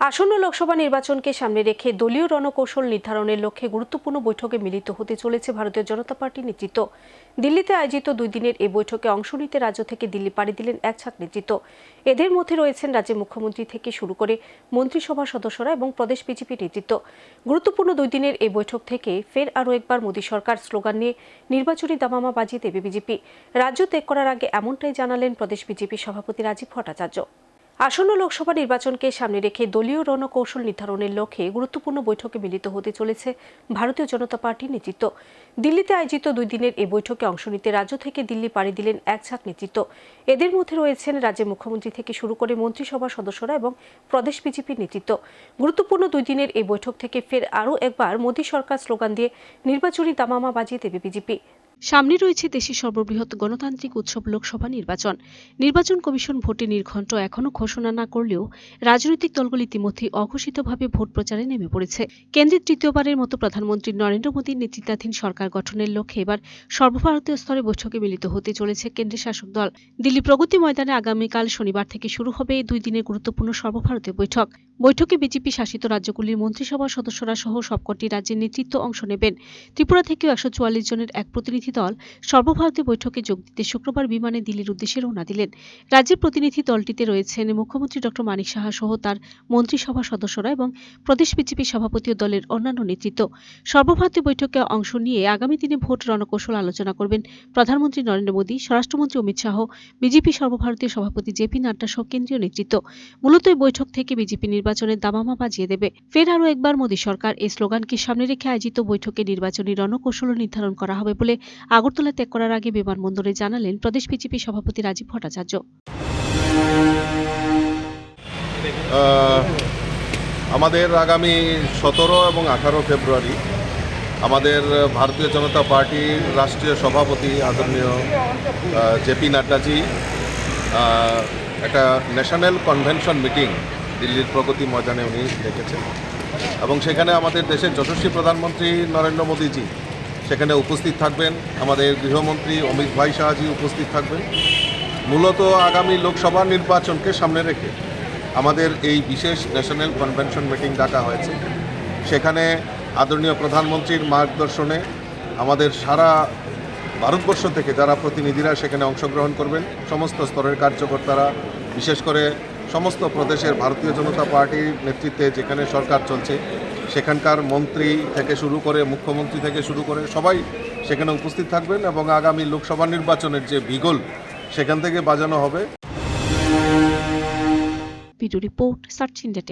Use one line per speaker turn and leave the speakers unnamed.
আসন্ন লোকসভা নির্বাচনকে সামনে রেখে দলীয় রণকৌশল নির্ধারণের লক্ষ্যে গুরুত্বপূর্ণ বৈঠকে মিলিত হতে চলেছে ভারতীয় জনতা পার্টি নেতৃত্ব। দিল্লিতে আয়োজিত দুই দিনের এই বৈঠকে অংশ নিতে রাজ্য থেকে দিল্লি পাড়ি দিলেন এক ছাক নেতৃত্ব। এদের মধ্যে রয়েছেন রাজ্যের মুখ্যমন্ত্রী থেকে শুরু করে মন্ত্রিসভার সদস্যরা এবং প্রদেশ বিজেপি নেতৃত্ব। গুরুত্বপূর্ণ দুই দিনের এই বৈঠক থেকে ফের আরও একবার মোদী সরকার স্লোগান নিয়ে নির্বাচনী দামামা বাজিয়ে দেবে বিজেপি। রাজ্য ত্যাগ করার আগে এমনটাই জানালেন প্রদেশ বিজেপি সভাপতি রাজীব ভট্টাচার্য। আসন্ন লোকসভা নির্বাচনকে সামনে রেখে দলীয় রণকৌশল নির্ধারণের লক্ষ্যে গুরুত্বপূর্ণ বৈঠকে মিলিত হতে চলেছে ভারতীয় জনতা পার্টির নেতৃত্ব। দিল্লিতে আয়োজিত দুই দিনের এই বৈঠকে অংশ নিতে রাজ্য থেকে দিল্লি পাড়ি দিলেন এক ঝাঁক নেতৃত্ব। এদের মধ্যে রয়েছেন রাজ্যের মুখ্যমন্ত্রী থেকে শুরু করে মন্ত্রিসভার সদস্যরা এবং প্রদেশ বিজেপির নেতৃত্ব। গুরুত্বপূর্ণ দুই দিনের এই বৈঠক থেকে ফের আরও একবার মোদী সরকার স্লোগান দিয়ে নির্বাচনী দামামা বাজিয়ে দেবে বিজেপি। সামনে রয়েছে দেশের সর্ববৃহৎ গণতান্ত্রিক উৎসব লোকসভা নির্বাচন। নির্বাচন কমিশন ভোটে নির্ঘণ্ট এখনও ঘোষণা না করলেও রাজনৈতিক দলগুলি ইতিমধ্যে অঘোষিতভাবে ভোট প্রচারে নেমে পড়েছে। কেন্দ্রের তৃতীয়বারের মতো প্রধানমন্ত্রী নরেন্দ্র মোদীর নেতৃত্বাধীন সরকার গঠনের লক্ষ্যে এবার সর্বভারতীয় স্তরে বৈঠকে মিলিত হতে চলেছে কেন্দ্রের শাসক দল। দিল্লি প্রগতি ময়দানে আগামীকাল শনিবার থেকে শুরু হবে এই দুই দিনের গুরুত্বপূর্ণ সর্বভারতীয় বৈঠক। বৈঠকে বিজেপি শাসিত রাজ্যগুলির মন্ত্রিসভার সদস্যরা সহ সবকটি রাজ্যের নেতৃত্ব অংশ নেবেন। ত্রিপুরা থেকেও একশো চুয়াল্লিশ জনের এক প্রতিনিধি দল সর্বভারতীয় বৈঠকে যোগ দিতে শুক্রবার বিমানে দিল্লির উদ্দেশ্যে রওনা দিলেন। রাজ্যের প্রতিনিধি দলটিতে রয়েছেন মুখ্যমন্ত্রী ডক্টর মানিক সাহা সহ তার মন্ত্রিসভা সদস্যরা এবং প্রদেশ বিজেপি সভাপতি ও দলের অন্যান্য নেতৃত্ব। সর্বভারতীয় বৈঠকে অংশ নিয়ে আগামী দিনে ভোট রণকৌশল আলোচনা করবেন প্রধানমন্ত্রী নরেন্দ্র মোদী, স্বরাষ্ট্রমন্ত্রী অমিত শাহ, বিজেপি সর্বভারতীয় সভাপতি জেপি নাড্ডা সহ কেন্দ্রীয় নেতৃত্ব। মূলত এই বৈঠক থেকে বিজেপি নির্বাচনের দামামা বাজিয়ে দেবে। ফের আরও একবার মোদী সরকার এই স্লোগানকে সামনে রেখে আয়োজিত বৈঠকে নির্বাচনী রণকৌশল নির্ধারণ করা হবে বলে আগরতলা ত্যাগ করার আগে বিমানবন্দরে জানালেন প্রদেশ বিজেপি সভাপতি রাজীব ভট্টাচার্য।
আমাদের আগামী সতেরো এবং আঠারো ফেব্রুয়ারি আমাদের ভারতীয় জনতা পার্টির রাষ্ট্রীয় সভাপতি আদরণীয় জেপি নাড্ডাজি একটা ন্যাশনাল কনভেনশন মিটিং দিল্লির প্রগতি ময়দানে উনি ডেকেছেন। এবং সেখানে আমাদের দেশের যশস্বী প্রধানমন্ত্রী নরেন্দ্র মোদীজি সেখানে উপস্থিত থাকবেন। আমাদের গৃহমন্ত্রী অমিত ভাই শাহজি উপস্থিত থাকবেন। মূলত আগামী লোকসভা নির্বাচনকে সামনে রেখে আমাদের এই বিশেষ ন্যাশনাল কনভেনশন মিটিং ডাকা হয়েছে। সেখানে আদরণীয় প্রধানমন্ত্রীর মার্গদর্শনে আমাদের সারা ভারতবর্ষ থেকে যারা প্রতিনিধিরা সেখানে অংশগ্রহণ করবেন, সমস্ত স্তরের কার্যকর্তারা, বিশেষ করে সমস্ত প্রদেশের ভারতীয় জনতা পার্টির নেতৃত্বে যেখানে সরকার চলছে সেখানকার মন্ত্রী থেকে শুরু করে, মুখ্যমন্ত্রী থেকে শুরু করে সবাই সেখানে উপস্থিত থাকবেন এবং আগামী লোকসভা নির্বাচনের যে বিগল, সেখান থেকে বাজানো হবে।
Report, search India